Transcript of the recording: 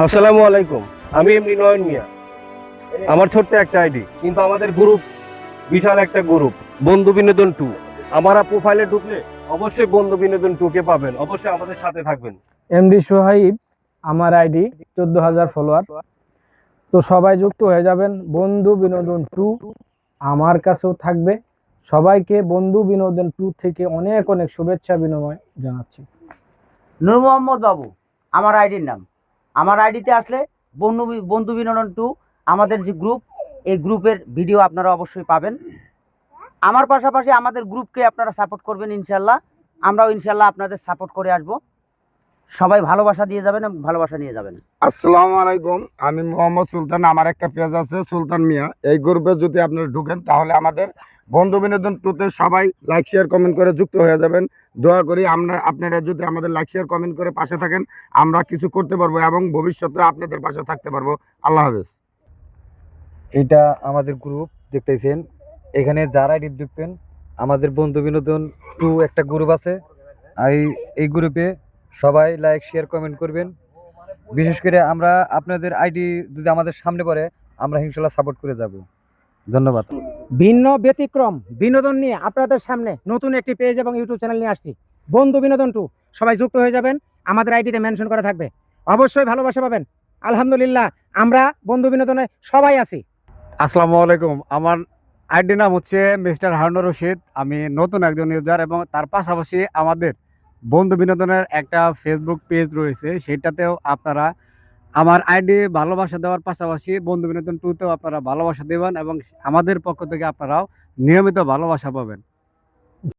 আসসালামু আলাইকুম আমি এমনি নয়ন মিয়া। আমার ছোট্ট একটা আইডি কিন্তু আমাদের গ্রুপ বিশাল একটা গ্রুপ বন্ধু বিনোদন টু। আমার প্রোফাইলে ঢুকলে অবশ্যই বন্ধু বিনোদন টু কে পাবেন অবশ্যই আমাদের সাথে থাকবেন। এমডি সোহাইব আমার আইডি চোদ্দ হাজার ফলোয়ার তো সবাই যুক্ত হয়ে যাবেন বন্ধু বিনোদন টু আমার কাছেও থাকবে। সবাইকে বন্ধু বিনোদন টু থেকে অনেক অনেক শুভেচ্ছা বিনিময় জানাচ্ছি। নূর মোহাম্মদ বাবু আমার আইডির নাম। আমার আইডিতে আসলে বন্ধু বন্ধু বিনোদন টু আমাদের যে গ্রুপ এই গ্রুপের ভিডিও আপনারা অবশ্যই পাবেন। আমার পাশাপাশি আমাদের গ্রুপকে আপনারা সাপোর্ট করবেন ইনশাল্লাহ। আমরাও ইনশাল্লাহ আপনাদের সাপোর্ট করে আসব। সবাই ভালোবাসা দিয়ে যাবেন ভালোবাসা নিয়ে যাবেন। আসসালামু আলাইকুম আমি মোহাম্মদ সুলতান আমার একটা পেজ আছে সুলতান মিয়া। এই গ্রুপে যদি আপনারা ঢুকেন তাহলে আমাদের বন্ধু বিনোদন টুতে সবাই লাইক শেয়ার কমেন্ট করে যুক্ত হয়ে যাবেন। দোয়া করি আমরা আপনারা যদি আমাদের লাইক শেয়ার কমেন্ট করে পাশে থাকেন আমরা কিছু করতে পারব এবং ভবিষ্যতে আপনাদের পাশে থাকতে পারব। আল্লাহ হাফেজ। এটা আমাদের গ্রুপ দেখতেছেন? এখানে যারা এডিট দেখবেন আমাদের বন্ধু বিনোদন টু একটা গ্রুপ আছে। আর এই- এই গ্রুপে সবাই লাইক শেয়ার কমেন্ট করবেন। বিশেষ করে আমরা আপনাদের আইডি যদি আমাদের সামনে পড়ে আমরা ইনশাল্লাহ সাপোর্ট করে যাব। ধন্যবাদ। ভিন্ন ব্যতিক্রম বিনোদন নিয়ে আপনাদের সামনে নতুন একটি পেজ এবং ইউটিউব চ্যানেল নিয়ে আসছি। বন্ধু বিনোদন টু সবাই যুক্ত হয়ে যাবেন আমাদের আইডিতে মেনশন করা থাকবে। অবশ্যই ভালোবাসা পাবেন। আলহামদুলিল্লাহ আমরা বন্ধু বিনোদনে সবাই আছি। আসসালামু আলাইকুম আমার আইডি নাম হচ্ছে মিস্টার হারুনুর রশিদ। আমি নতুন একজন ইউজার এবং তার পাশাপাশি আমাদের বন্ধু বিনোদনের একটা ফেসবুক পেজ রয়েছে, সেটাতেও আপনারা আমার আইডি ভালোবাসা দেওয়ার পাশাপাশি বন্ধু বিনোদন টুতেও আপনারা ভালোবাসা দেবেন এবং আমাদের পক্ষ থেকে আপনারাও নিয়মিত ভালোবাসা পাবেন।